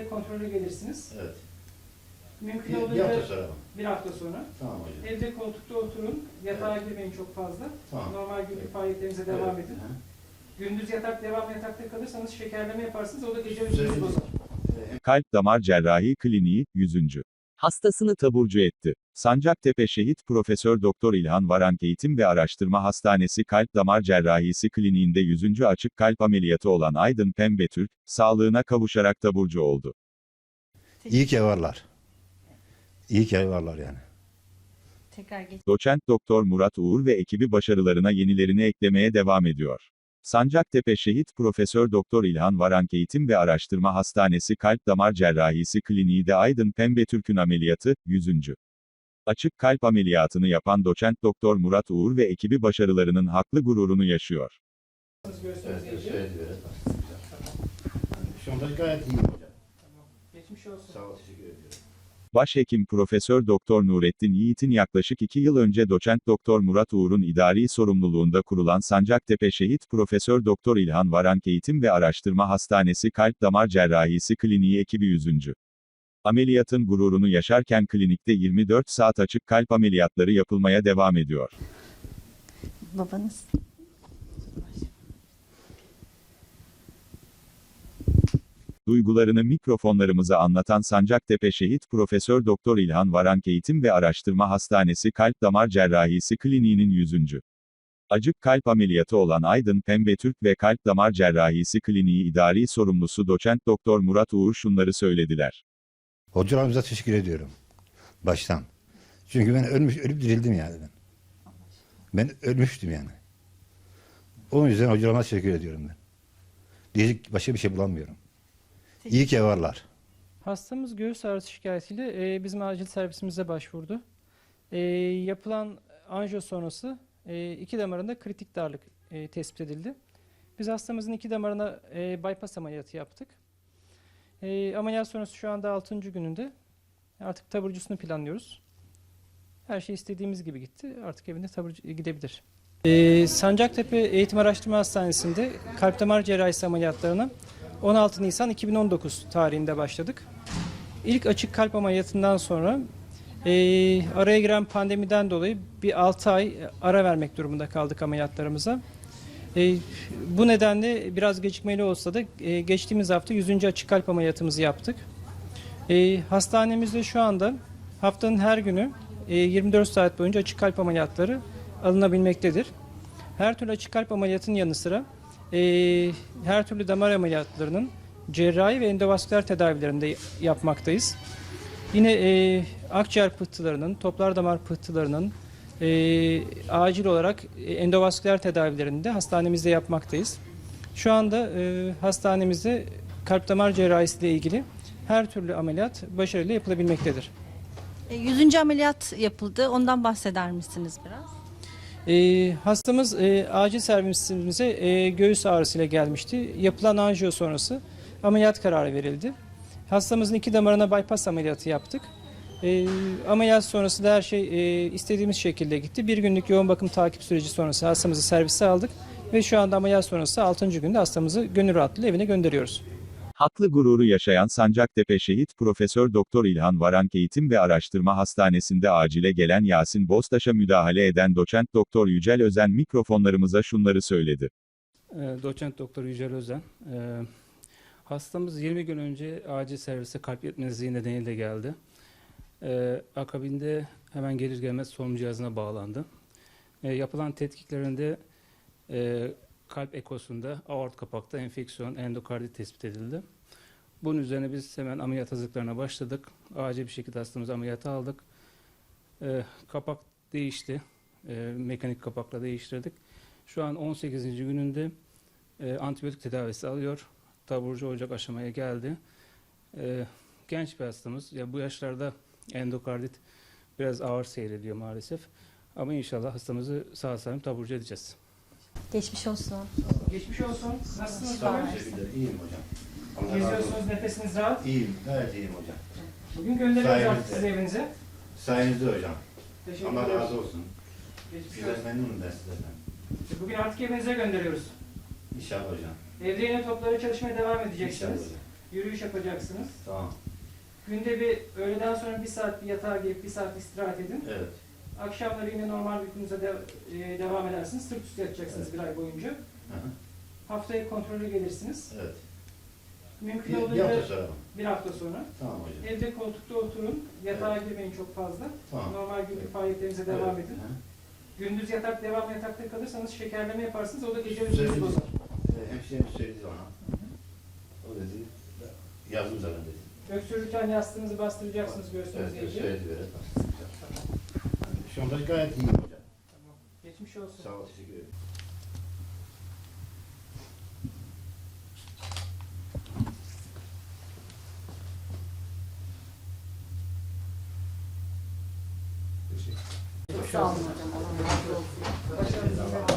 evde kontrole gelirsiniz. Evet. Mümkün Bir, bir hafta sonra bir hafta sonra. Tamam hocam. Evde koltukta oturun. Yatağa girmeyin çok fazla. Tamam. Normal günlük Evet. faaliyetlerinize devam Evet. edin. Hı. Gündüz yatak devam yatakta kalırsanız şekerleme yaparsınız. O da gece uykunuzu bozar. Kalp Damar Cerrahi Kliniği 100. Hastasını taburcu etti. Sancaktepe Şehit Profesör Doktor İlhan Varank Eğitim ve Araştırma Hastanesi Kalp Damar Cerrahisi Kliniğinde 100. açık kalp ameliyatı olan Aydın Pembetürk, sağlığına kavuşarak taburcu oldu. İyi ki varlar. İyi ki varlar yani. Tekrar geç. Doçent Doktor Murat Uğur ve ekibi başarılarına yenilerini eklemeye devam ediyor. Sancaktepe Şehit Profesör Doktor İlhan Varank Eğitim ve Araştırma Hastanesi Kalp Damar Cerrahisi Kliniği de Aydın Pembetürk'ün ameliyatı 100. Açık kalp ameliyatını yapan doçent Doktor Murat Uğur ve ekibi başarılarının haklı gururunu yaşıyor. Şu anda gayet iyiyim hocam. Geçmiş olsun. Sağ ol, teşekkür ediyorum. Başhekim Profesör Doktor Nurettin Yiğit'in yaklaşık 2 yıl önce doçent Doktor Murat Uğur'un idari sorumluluğunda kurulan Sancaktepe Şehit Profesör Doktor İlhan Varank Eğitim ve Araştırma Hastanesi Kalp Damar Cerrahisi Kliniği ekibi 100. Ameliyatın gururunu yaşarken klinikte 24 saat açık kalp ameliyatları yapılmaya devam ediyor. Babanız. Duygularını mikrofonlarımıza anlatan Sancaktepe Şehit Profesör Doktor İlhan Varank Eğitim ve Araştırma Hastanesi Kalp Damar Cerrahisi Kliniğinin 100. Acık kalp ameliyatı olan Aydın Pembetürk ve Kalp Damar Cerrahisi Kliniği idari sorumlusu doçent Doktor Murat Uğur şunları söylediler. Hocalarımıza teşekkür ediyorum. Baştan. Çünkü ben ölmüş, ölüp dirildim yani ben. Ben ölmüştüm yani. O yüzden hocalarıma teşekkür ediyorum ben. Diyecek başka bir şey bulamıyorum. İyi ki varlar. Hastamız göğüs ağrısı şikayetiyle e, bizim acil servisimize başvurdu. E, yapılan anjiyo sonrası e, iki damarında kritik darlık e, tespit edildi. Biz hastamızın iki damarına e, bypass ameliyatı yaptık. E, ameliyat sonrası şu anda 6. gününde. Artık taburcusunu planlıyoruz. Her şey istediğimiz gibi gitti. Artık evinde taburcu gidebilir. E, Sancaktepe Eğitim Araştırma Hastanesi'nde kalp damar cerrahisi ameliyatlarına 16 Nisan 2019 tarihinde başladık. İlk açık kalp ameliyatından sonra eee, araya giren pandemiden dolayı bir 6 ay ara vermek durumunda kaldık ameliyatlarımıza. Eee, bu nedenle biraz gecikmeli olsa da eee, geçtiğimiz hafta 100. açık kalp ameliyatımızı yaptık. Eee, hastanemizde şu anda haftanın her günü eee, 24 saat boyunca açık kalp ameliyatları alınabilmektedir. Her türlü açık kalp ameliyatının yanı sıra eee, her türlü damar ameliyatlarının cerrahi ve endovasküler tedavilerinde yapmaktayız. Yine eee, akciğer pıhtılarının, toplar damar pıhtılarının eee, acil olarak e, endovasküler tedavilerini de hastanemizde yapmaktayız. Şu anda eee, hastanemizde kalp damar cerrahisi ile ilgili her türlü ameliyat başarıyla yapılabilmektedir. E, 100. ameliyat yapıldı. Ondan bahseder misiniz biraz? Ee, hastamız e, acil servisimize e, göğüs ağrısıyla gelmişti. Yapılan anjiyo sonrası ameliyat kararı verildi. Hastamızın iki damarına bypass ameliyatı yaptık. E, ameliyat sonrası da her şey e, istediğimiz şekilde gitti. Bir günlük yoğun bakım takip süreci sonrası hastamızı servise aldık. Ve şu anda ameliyat sonrası 6. günde hastamızı gönül rahatlığıyla evine gönderiyoruz. Haklı gururu yaşayan Sancaktepe Şehit Profesör Doktor İlhan Varank Eğitim ve Araştırma Hastanesi'nde acile gelen Yasin Bostaş'a müdahale eden doçent Doktor Yücel Özen mikrofonlarımıza şunları söyledi. E, Doçent Doktor Yücel Özen. E, Hastamız 20 gün önce acil servise kalp yetmezliği nedeniyle geldi. E, Akabinde hemen gelir gelmez solunum cihazına bağlandı. E, Yapılan tetkiklerinde e, kalp ekosunda aort kapakta enfeksiyon, endokardit tespit edildi. Bunun üzerine biz hemen ameliyat hazırlıklarına başladık. Acil bir şekilde hastamızı ameliyata aldık. E, Kapak değişti. E, Mekanik kapakla değiştirdik. Şu an 18. gününde e, antibiyotik tedavisi alıyor. Taburcu olacak aşamaya geldi. E, genç bir hastamız. Ya bu yaşlarda endokardit biraz ağır seyrediyor maalesef. Ama inşallah hastamızı sağ salim taburcu edeceğiz. Geçmiş olsun. Geçmiş olsun. Nasılsınız? Sağ olun, teşekkürler. İyiyim hocam. Allah razı olsun. Geziyorsunuz, nefesiniz rahat. İyiyim, gayet iyiyim hocam. Bugün gönderiyoruz artık Sayenizde. sizi evinize. Sayenizde hocam. Teşekkür Allah ederiz. razı olsun. Geçmiş Güzel olsun. memnunum ben sizlerden. Bugün artık evinize gönderiyoruz. İnşallah hocam. Evde yine topları çalışmaya devam İnşallah edeceksiniz. hocam. Yürüyüş yapacaksınız. Tamam. Günde bir öğleden sonra bir saat bir yatağa girip bir saat istirahat edin. Evet. Akşamları yine normal uykunuza de, e, devam edersiniz. Sırt üstü yatacaksınız Evet. bir ay boyunca. Hı hı. Haftaya kontrole gelirsiniz. Evet. Mümkün Bir, bir hafta sonra bir hafta sonra. Tamam hocam. Evde koltukta oturun. Yatağa girmeyin çok fazla. Tamam. Normal günlük faaliyetlerinize devam Evet. edin. Hı. Gündüz yatak devam yatakta kalırsanız şekerleme yaparsınız. O da gece uykunuzu bozar. Ee, Hemşiremiz söyledi bana. O dedi, yazdım zaten dedi. Öksürürken yastığınızı bastıracaksınız Evet, göğsünüze evet, iyice. söyledi böyle. Şu anda gayet iyiyim hocam. Tamam. Geçmiş olsun. Sağ ol, teşekkür ederim. Başarınız